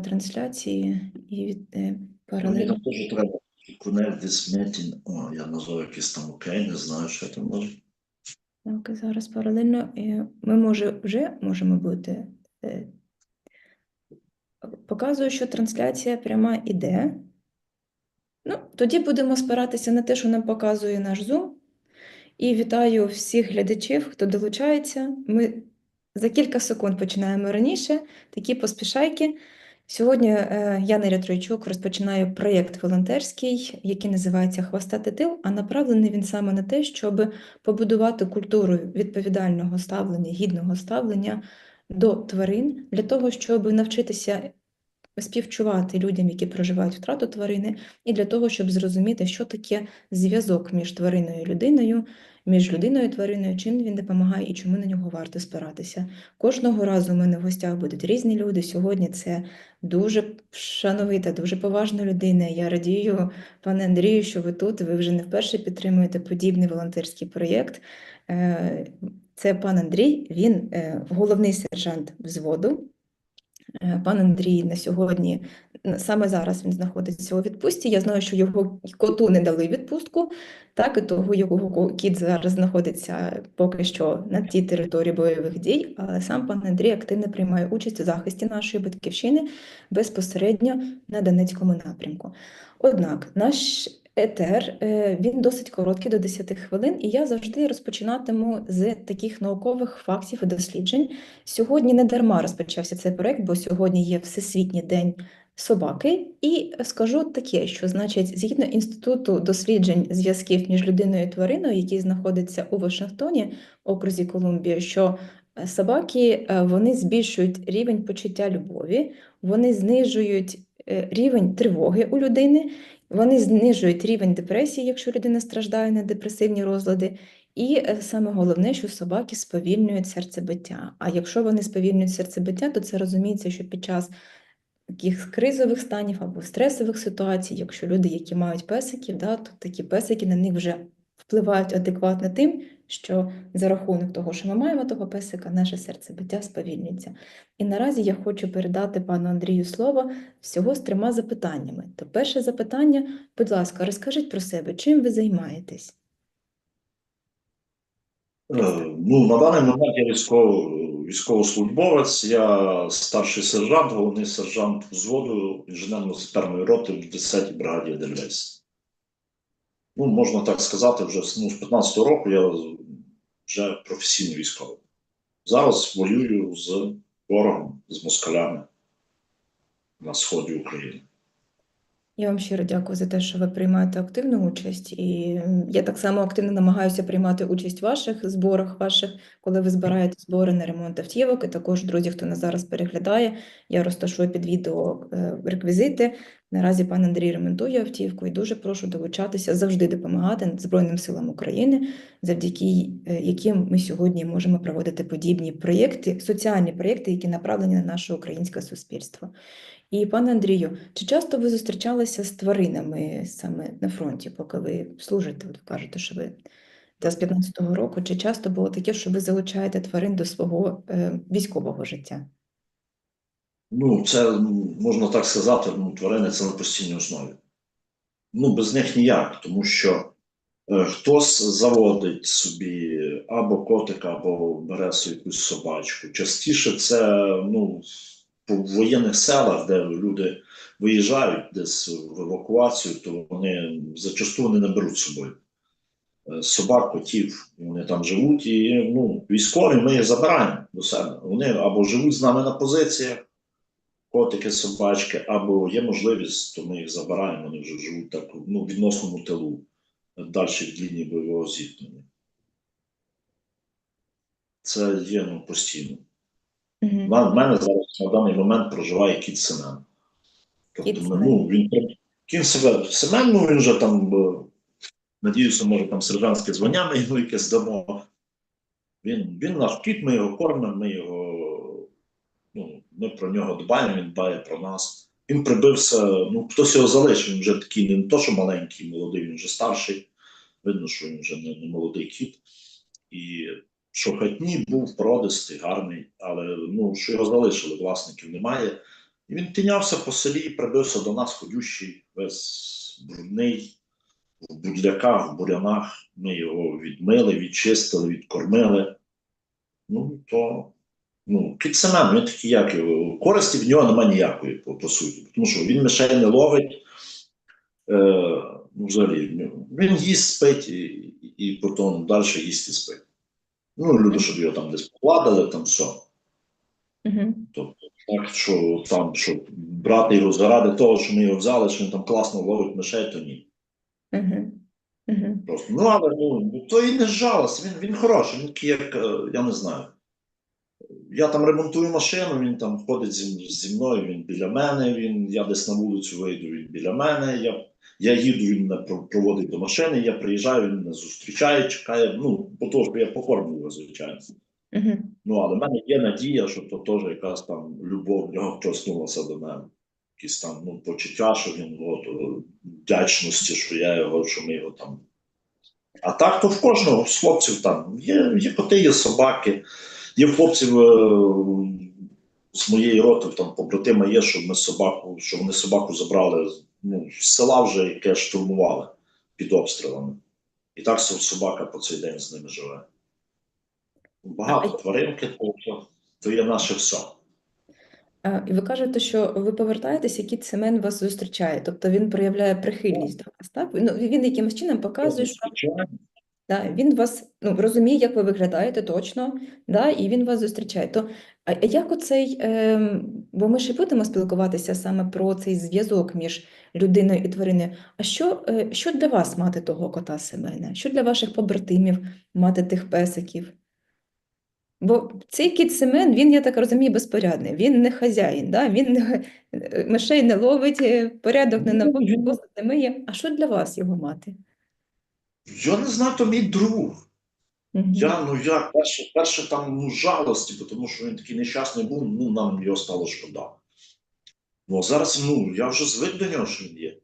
тривають трансляції і від е, паралельно. там теж треба connect this meeting. О, я назвав якийсь там окей, не знаю, що там може. Так, зараз паралельно е, ми може вже можемо бути. е, Показую, що трансляція пряма іде. Ну, тоді будемо спиратися на те, що нам показує наш Zoom. І вітаю всіх глядачів, хто долучається. Ми за кілька секунд починаємо раніше, такі поспішайки. Сьогодні е, я, Неря Тройчук, розпочинаю проєкт волонтерський, який називається Хвостати тил, а направлений він саме на те, щоб побудувати культуру відповідального ставлення, гідного ставлення до тварин, для того, щоб навчитися співчувати людям, які проживають втрату тварини, і для того, щоб зрозуміти, що таке зв'язок між твариною і людиною, між людиною і твариною, чим він допомагає і чому на нього варто спиратися. Кожного разу у мене в гостях будуть різні люди. Сьогодні це дуже шановита, дуже поважна людина. Я радію, пане Андрію, що ви тут. Ви вже не вперше підтримуєте подібний волонтерський проєкт. Е, Це пан Андрій, він е, головний сержант взводу. Е, Пан Андрій на сьогодні, саме зараз він знаходиться у відпустці. Я знаю, що його коту не дали відпустку, так, і того його кіт зараз знаходиться поки що на тій території бойових дій, але сам пан Андрій активно приймає участь у захисті нашої батьківщини безпосередньо на Донецькому напрямку. Однак наш етер е, він досить короткий до 10 хвилин, і я завжди розпочинатиму з таких наукових фактів і досліджень. Сьогодні не дарма розпочався цей проект, бо сьогодні є Всесвітній день собаки. І скажу таке, що значить, згідно Інституту досліджень зв'язків між людиною і твариною, який знаходиться у Вашингтоні, окрузі Колумбія, що е, собаки е, вони збільшують рівень почуття любові, вони знижують рівень тривоги у людини, вони знижують рівень депресії, якщо людина страждає на депресивні розлади. І е, саме головне, що собаки сповільнюють серцебиття. А якщо вони сповільнюють серцебиття, то це розуміється, що під час таких кризових станів або стресових ситуацій, якщо люди, які мають песиків, да, то такі песики на них вже впливають адекватно тим, що за рахунок того, що ми маємо того песика, наше серцебиття сповільнюється. І наразі я хочу передати пану Андрію слово всього з трьома запитаннями. То перше запитання, будь ласка, розкажіть про себе, чим ви займаєтесь? Е, Ну, на даний момент я військово, військовослужбовець, я старший сержант, головний сержант взводу інженерно-саперної роти в 10-й бригаді ДЛС. Ну, можна так сказати, вже ну, з 15-го року я вже професійний військовий. Зараз воюю з ворогом, з москалями на сході України. Я вам щиро дякую за те, що ви приймаєте активну участь, і я так само активно намагаюся приймати участь в ваших зборах, ваших, коли ви збираєте збори на ремонт автівок. І також, друзі, хто нас зараз переглядає, я розташую під відео е, реквізити. Наразі пан Андрій ремонтує автівку і дуже прошу долучатися, завжди допомагати Збройним силам України, завдяки е, яким ми сьогодні можемо проводити подібні проєкти, соціальні проєкти, які направлені на наше українське суспільство. І пане Андрію, чи часто ви зустрічалися з тваринами саме на фронті, поки ви служите? От ви кажете, що ви та з 15-го року, чи часто було таке, що ви залучаєте тварин до свого е, військового життя? Ну, це можна так сказати, ну, тварини це на постійній основі. Ну, без них ніяк, тому що е, хтось заводить собі або котика, або бере собі якусь собачку. Частіше це ну, по воєнних селах, де люди виїжджають десь в евакуацію, то вони зачасту не беруть з собою е, собак, котів, вони там живуть. І ну, військові ми їх забираємо до себе. Вони або живуть з нами на позиціях котики, собачки, або є можливість, то ми їх забираємо, вони вже живуть так ну, в відносному тилу, далі від лінії бойового зіткнення. Це є ну, постійно. Угу. В мене зараз на даний момент проживає кіт Семен. Тобто, Кіт Семен. ну, він кіт Семен, ну він вже там, е, надіюся, може там сержантське звання ми йому якесь дамо. Він, він наш кіт, ми його кормимо, ми його, ну, ми про нього дбаємо, він дбає про нас. Він прибився, ну хтось його залишив, він вже такий не то, що маленький, молодий, він вже старший. Видно, що він вже не, не молодий кіт. І що хатні був породистий, гарний, але ну, що його залишили, власників немає. І він тинявся по селі, прибився до нас ходющий, весь брудний, в будляках, в бурянах. Ми його відмили, відчистили, відкормили. Ну, то ну, кіт Семен, він такий, як користі в нього немає ніякої, по, по суті. Тому що він мишей не ловить. Е, ну, взагалі, він їсть, спить і, і, і потім далі їсть і спить. Ну, люди, щоб його там десь покладали, там все. Угу. Тобто, так, що там, щоб брати його заради того, що ми його взяли, що він там класно ловить мишей, то ні. Угу. Угу. Просто. Ну, але ну, то і не жалость, він, він хороший, він як, е, я не знаю. Я там ремонтую машину, він там ходить зі, зі мною, він біля мене, він, я десь на вулицю вийду, він біля мене. Я, я їду, він мене проводить до машини, я приїжджаю, він мене зустрічає, чекає. Ну, по того, що я покормлю його, звичайно. Угу. Ну, але в мене є надія, що то теж якась там любов в нього проснулася до мене. Якісь там ну, почуття, що він от, вдячності, що я його, що ми його там. А так, то в кожного з хлопців там є, є коти, є собаки, є в хлопців е, з моєї роти, там побратима є, що ми собаку, що вони собаку забрали ну, з села вже, яке штурмували під обстрілами. І так собака по цей день з ними живе. Багато тваринки, тобто, то є наше все. І ви кажете, що ви повертаєтесь, кіт Семен вас зустрічає, тобто він проявляє прихильність до вас, так? Ну, він якимось чином показує, що да, він вас ну, розуміє, як ви виглядаєте точно, да, і він вас зустрічає. То а як оцей, ем, бо ми ще будемо спілкуватися саме про цей зв'язок між людиною і твариною. А що, е, що для вас мати того кота Семена? Що для ваших побратимів мати тих песиків? Бо цей кіт Семен, він, я так розумію, безпорядний. Він не хазяїн, да? він не, е, мишей не ловить, е, порядок не Ну, наводить, не миє. А що для вас його мати? Я не знаю, то мій друг. Мгм. Я, ну я перше, перше там ну, жалості, тому що він такий нещасний був, ну нам його стало шкода. Ну а зараз, ну, я вже звик до нього, що він є.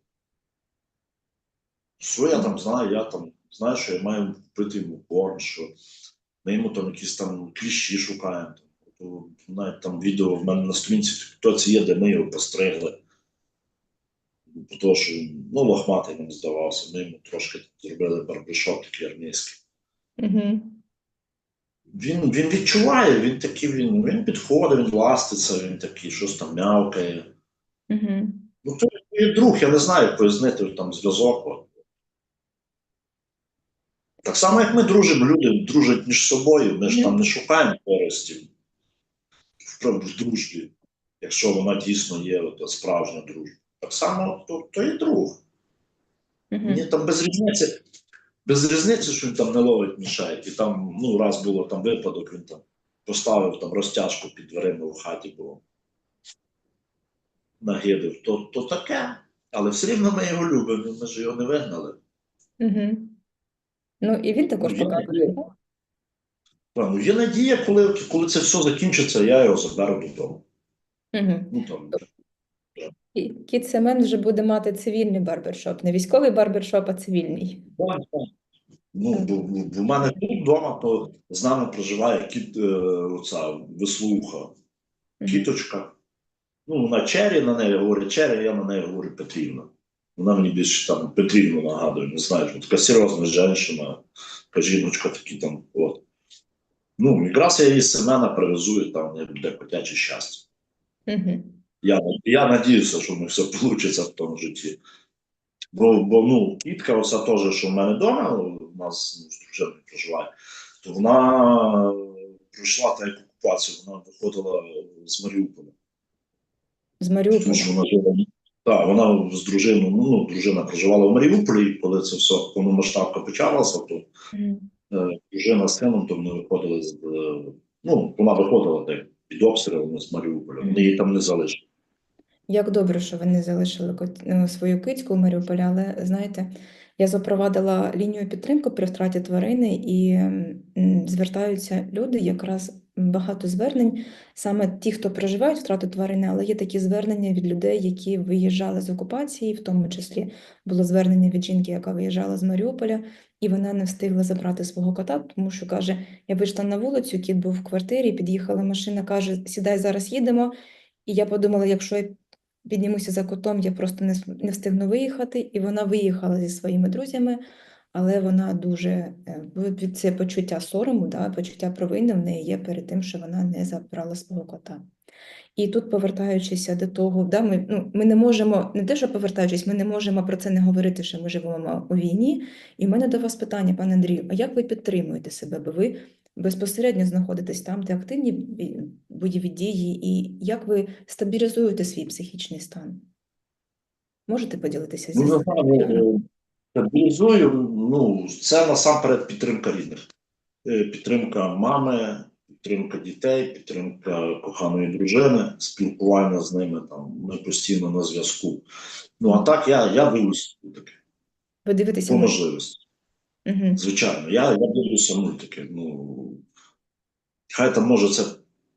Що я там знаю, я там знаю, що я маю купити йому корм, що ми йому там якісь там кліщі шукаємо. Навіть там відео в мене на сторінці в Тіктоці є, де ми його постригли. Того, що ну, лохматий нам здавався, ми йому трошки зробили барбершоп такий армійський. Мгм. Він, він відчуває, він такий, він, він підходить, він ластиться, він такий, щось там м'явкає. Мгм. Ну, то є друг, я не знаю, як пояснити там зв'язок. Так само, як ми дружимо, люди дружать між собою, ми ж там не шукаємо користі в, в дружбі, якщо вона дійсно є от, справжня дружба. Так само, то, то і друг. Мгм. Мені там без різниці, без різниці, що він там не ловить мішай. І там, ну, раз було там випадок, він там поставив там розтяжку під дверима в хаті, бо нагидив. То, то таке. Але все рівно ми його любимо, ми ж його не вигнали. Мгм. Ну, і він також Ну, є показує. ну, є надія, коли, коли це все закінчиться, я його заберу додому. Мгм. Ну, там, І Кіт Семен вже буде мати цивільний барбершоп, не військовий барбершоп, а цивільний. Ну, бо, в мене тут вдома, то з нами проживає кіт, е, оця веслуха. Кіточка. Ну, вона Чері, на неї говорить Чері, я на неї говорю Петрівна. Вона мені більше там Петрівну нагадує, не знаю, така серйозна жінка, така жіночка такі там. От. Ну, якраз я її Семена привезу, і там буде котяче щастя. Мгм. Я, я надіюся, що в все вийде в тому житті. Бо, бо ну, кітка, оця теж, що в мене вдома, у нас ну, з дружиною проживає, то вона пройшла та як окупацію, вона виходила з Маріуполя. З Тому Маріуполя. що вона жила. Так, вона з дружиною, ну, ну, дружина проживала в Маріуполі, і коли це все повномасштабка почалася, то Мгм. е, дружина з сином то вони виходили з. е, ну, вона виходила так, під обстрілами з Маріуполя. Вони її там не залишили. Як добре, що ви не залишили ну, свою кицьку у Маріуполі, але знаєте, я запровадила лінію підтримки при втраті тварини, і звертаються люди, якраз багато звернень, саме ті, хто проживають втрату тварини, але є такі звернення від людей, які виїжджали з окупації, в тому числі було звернення від жінки, яка виїжджала з Маріуполя, і вона не встигла забрати свого кота, тому що каже: я вийшла на вулицю, кіт був в квартирі, під'їхала машина, каже: сідай, зараз їдемо. І я подумала, якщо я піднімуся за котом, я просто не, не встигну виїхати. І вона виїхала зі своїми друзями, але вона дуже е, від це почуття сорому, да, почуття провини в неї є перед тим, що вона не забрала свого кота. І тут, повертаючися до того, да, ми, ну, ми не можемо, не те, що повертаючись, ми не можемо про це не говорити, що ми живемо у війні. І в мене до вас питання, пане Андрію, а як ви підтримуєте себе? Бо ви безпосередньо знаходитесь там, де активні бойові дії, і як ви стабілізуєте свій психічний стан? Можете поділитися зі Ну, мною? знаю, стабілізую, ну, це насамперед підтримка рідних. Е, Підтримка мами, підтримка дітей, підтримка коханої дружини, спілкування з ними, там, ми постійно на зв'язку. Ну, а так я, я дивлюсь таке, Ви дивитеся по можливості. Угу. Звичайно, я, я дивлюся мультики. Ну, хай там може це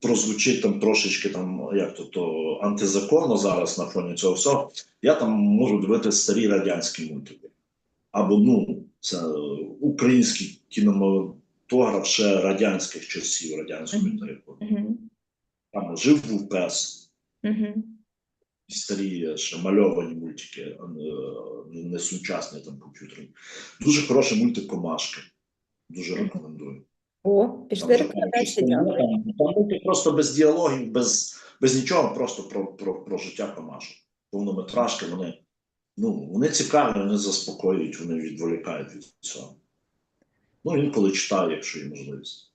прозвучить там трошечки там, як то, то антизаконно зараз на фоні цього всього. Я там можу дивитися старі радянські мультики. Або ну, це український кінематограф ще радянських часів, радянської типу. Угу. Там жив був пес, Угу. Старі ще мальовані мультики, а не, не сучасні там комп'ютерні. Дуже хороший мультик Комашки. Дуже рекомендую. О, пішли рекомендації, там мультик просто без діалогів, без, без нічого, просто про, про, про життя Комашок. Повнометражки, вони, ну, вони цікаві, вони заспокоюють, вони відволікають від цього. Ну, інколи читаю, якщо є можливість.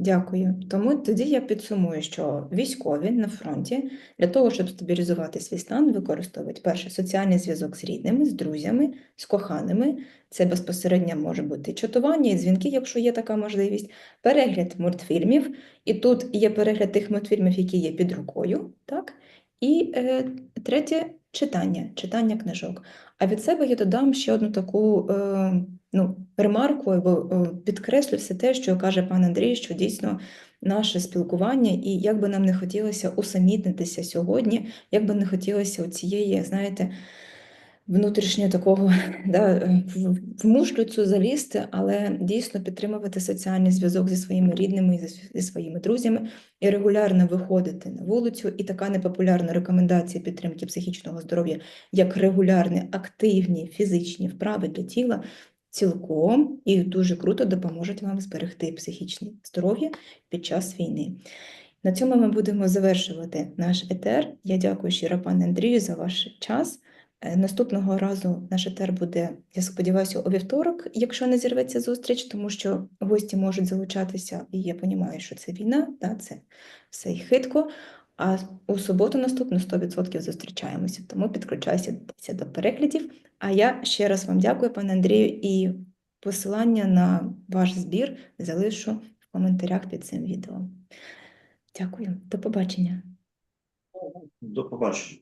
Дякую. Тому тоді я підсумую, що військові на фронті для того, щоб стабілізувати свій стан, використовують перше соціальний зв'язок з рідними, з друзями, з коханими. Це безпосередньо може бути чатування, і дзвінки, якщо є така можливість, перегляд мультфільмів. І тут є перегляд тих мультфільмів, які є під рукою, так? І е, третє читання, читання книжок. А від себе я додам ще одну таку е, ну, ремарку або е, підкреслю все те, що каже пан Андрій, що дійсно наше спілкування, і як би нам не хотілося усамітнитися сьогодні, як би не хотілося цієї, знаєте, внутрішнього такого да, е, в, мушлю цю залізти, але дійсно підтримувати соціальний зв'язок зі своїми рідними і зі своїми друзями, і регулярно виходити на вулицю. І така непопулярна рекомендація підтримки психічного здоров'я, як регулярні активні фізичні вправи для тіла, цілком і дуже круто допоможуть вам зберегти психічне здоров'я під час війни. На цьому ми будемо завершувати наш етер. Я дякую щиро пане Андрію за ваш час. Е, Наступного разу наш етер буде, я сподіваюся, у вівторок, якщо не зірветься зустріч, тому що гості можуть залучатися, і я розумію, що це війна, да, це все й хитко. А у суботу наступну 100% зустрічаємося. Тому підключайся до переглядів. А я ще раз вам дякую, пане Андрію, і посилання на ваш збір залишу в коментарях під цим відео. Дякую, до побачення. До побачення.